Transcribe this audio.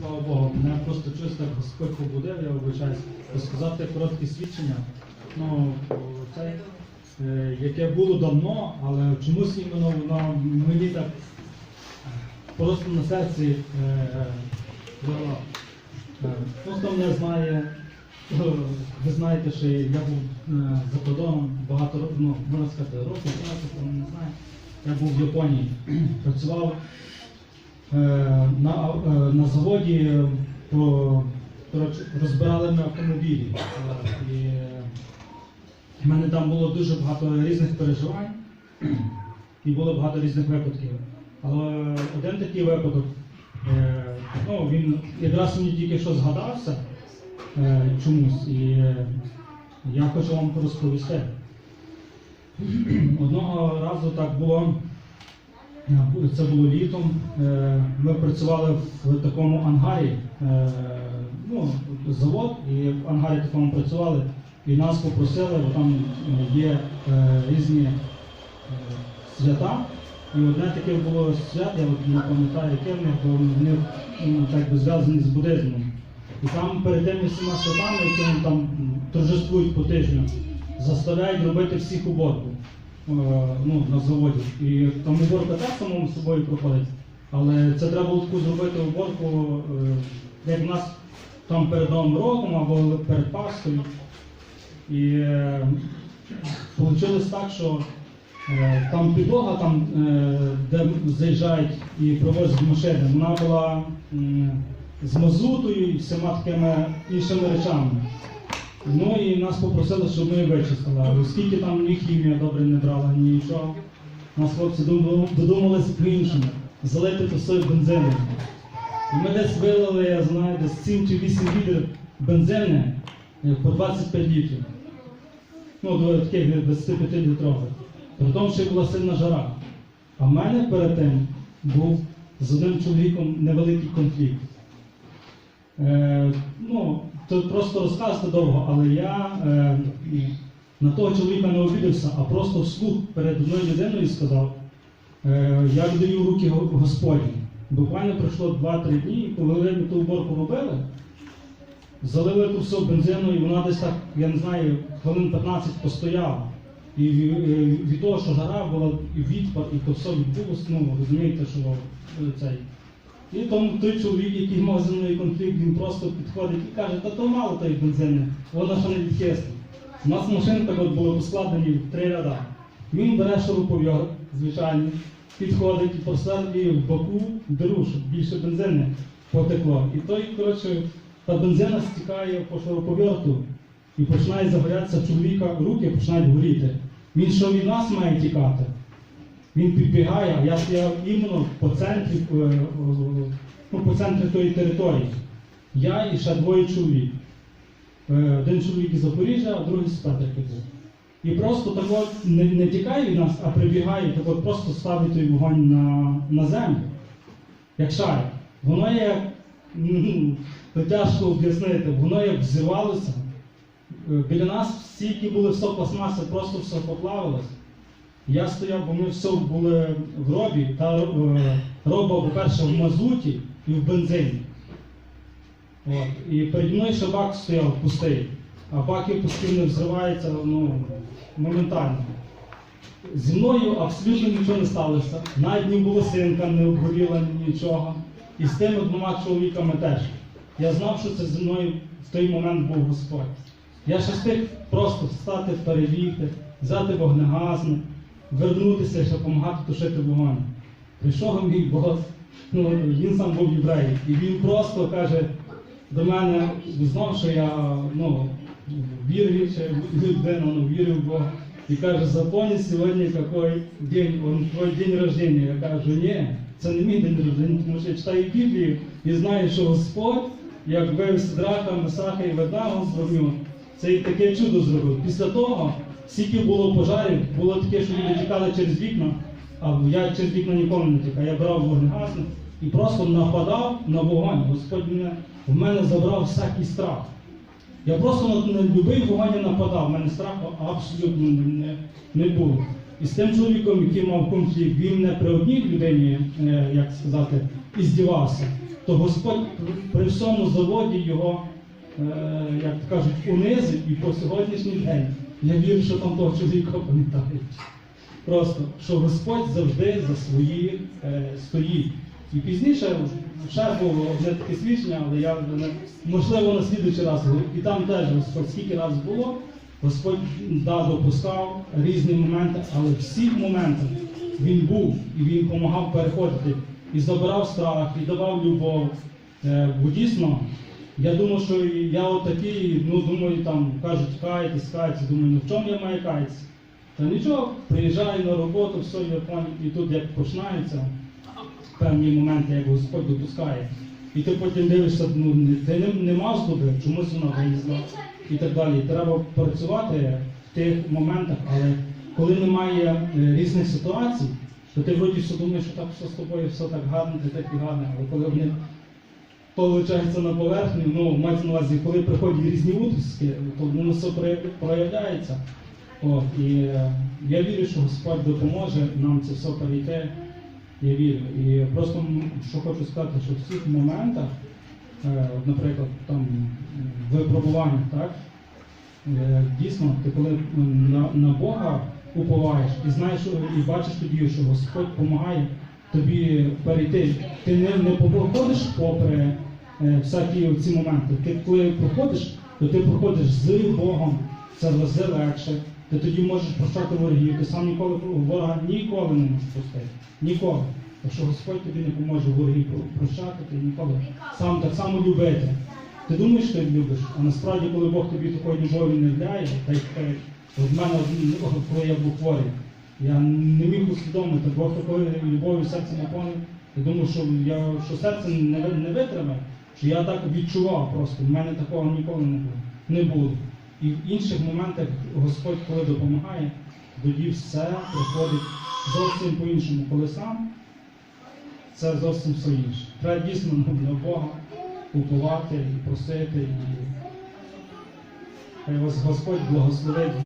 Слава Богу, мене просто так Господь побудив, я вибачаюсь, розказати коротке свідчення. Ну, це, е, яке було давно, але чомусь іменно воно мені так е, просто на серці е. Е, ну, хто мене знає, е, ви знаєте, що я був е, за кордоном багато років, ну, можна сказати, років, 15, хто не знає. Я був в Японії, працював е, на, е, на заводі е, по, розбирали ми автомобілі. Е, І е, в мене там було дуже багато різних переживань і було багато різних випадків. Але один такий випадок, е, ну, він якраз мені тільки що згадався е, чомусь, і е, я хочу вам розповісти. Одного разу так було. Це було літом. Е, Ми працювали в такому ангарі, е, ну, завод, і в ангарі такому працювали, і нас попросили, бо там є е, різні е, свята. І одне таке було свят, я от не пам'ятаю, яке в них, бо вони ну, так би зв'язані з буддизмом. І там перед тими всіма святами, які там торжествують по тижню, заставляють робити всіх уборку е, ну, на заводі. І там уборка так самому собою проходить, але це треба було таку зробити уборку, е, як в нас там перед Новим роком або перед Пасхою. І е, вийшло так, що е, там підлога, там, е, де заїжджають і провозять машини, вона була з мазутою і всіма такими іншими речами. Ну і нас попросили, щоб ми вичистили. Оскільки там ні хімія добре не брала, ні нічого. Нас хлопці додумали- додумалися по-іншому, залити то все бензином. І ми десь вилили, я знаю, десь 7 чи 8 літрів бензини е, по 25 літрів. Ну, до таких 25 літрових. При тому, що була сильна жара. А в мене перед тим був з одним чоловіком невеликий конфлікт. Е, ну, тут просто розказати довго, але я е, на того чоловіка не обідався, а просто вслух перед одною людиною сказав, е, я віддаю руки Господні. Буквально пройшло 2-3 дні, коли ми ту уборку робили, залили ту все бензину, і вона десь так, я не знаю, хвилин 15 постояла. І е, від того, що жара була, і відпад, і то все відбулося, ну розумієте, що е, цей. І тому той чоловік, який мав зі мною конфлікт, він просто підходить і каже, та то мало тої бензини, вона ще не відхисла. У нас машини так от були поскладені в три ряда. Він бере шуруповерт, звичайний, підходить і просверлює в боку диру, щоб більше бензини потекло. І той, коротше, та бензина стікає по шуруповерту і починає загорятися чоловіка, руки починають горіти. Він що від нас має тікати? Він підбігає, а я стояв іменно по центрі, е, е, ну, по центрі тої території. Я і ще двоє чоловік. Е, Один чоловік із Запоріжжя, а другий з Петрики. І просто так от не, не тікає від нас, а прибігає, так от просто ставить той вогонь на, на землю, як шарик. Воно як, ну, то тяжко об'яснити, воно як взивалося. Біля нас стільки були все пластмаси, просто все поплавилось. Я стояв, бо ми все були в робі, та е, роба, по-перше, в мазуті і в бензині. От. І переді мною ще бак стояв пустий, а баки постійно взриваються ну, моментально. Зі мною абсолютно нічого не сталося. Навіть ні волосинка не обгоріла, нічого. І з тими двома чоловіками теж. Я знав, що це зі мною в той момент був Господь. Я ще встиг просто встати, перебігти, взяти вогнегасник, вернутися, ще допомагати тушити вогонь. Прийшов мій бос, ну, він сам був єврей, і він просто каже до мене, знав, що я ну, віруюча людина, ну, вірю в Бога. І каже, запомни сьогодні який день, он твій день рождения. Я кажу, ні, це не мій день рождения, тому що я читаю Біблію і знаю, що Господь, як бив Сидраха, Месаха і Ведаго з вогню, це і таке чудо зробив. Після того, скільки було пожарів, було таке, що люди тікали через вікна, а я через вікна ніколи не тікав. Я брав вогнегасник і просто нападав на вогонь. Господь мене, в мене забрав всякий страх. Я просто на, будь-який вогонь нападав, в мене страху абсолютно не, не було. І з тим чоловіком, який мав конфлікт, він не при одній людині, е, як сказати, іздівався, то Господь при всьому заводі його, е, як кажуть, унизив і по сьогоднішній день. Я вірю, що там того чоловіка пам'ятають. Просто, що Господь завжди за своїх е, стоїть. І пізніше ще було одне таке свідчення, але я можливо на слідуючий раз. І там теж Господь скільки разів було, Господь да, допускав різні моменти, але в всіх моментах він був і він допомагав переходити. І забирав страх, і давав любов. Е, бо дійсно, я думав, що я отакий, ну думаю, там кажуть, кайтесь, кайтесь, думаю, ну в чому я маю каятися? Та нічого, приїжджаю на роботу, все, я понял, і тут як починаються певні моменти, як Господь допускає. І ти потім дивишся, ну ти не, не мав згоди, чомусь вона виїзла і так далі. І треба працювати в тих моментах, але коли немає е, різних ситуацій, то ти вроді все думаєш, що так все з тобою, все так гарно, ти такий гарний, але коли вони получається на поверхню, ну мається на увазі, коли приходять різні утиски, то воно все проявляється. От, і е, я вірю, що Господь допоможе нам це все перейти. Я вірю. І просто що хочу сказати, що в цих моментах, е, наприклад, там випробування, так? Е, Дійсно, ти коли на, на Бога уповаєш і знаєш і бачиш тоді, що Господь допомагає тобі перейти. Ти не, не проходиш попри е, всякі ці моменти. Ти коли проходиш, то ти проходиш з Богом, це в легше. Ти тоді можеш прощати ворогів, ти сам ніколи ворога ніколи не можеш простити. Ніколи. Якщо Господь тобі не поможе ворогів прощати, ти ніколи сам так само любити. Ти думаєш, що ти любиш, а насправді, коли Бог тобі такої любові не вляє, так в мене коли я був хворий, я не міг усвідомити, Бог такої любові в серці наповнив. Я думав, що я що серце не, не витримає, що я так відчував просто. В мене такого ніколи не було. Не було. І в інших моментах Господь, коли допомагає, тоді все приходить зовсім по-іншому. Коли сам, це зовсім все інше. Треба дійсно на Бога уповати і просити. І хай вас Господь благословить.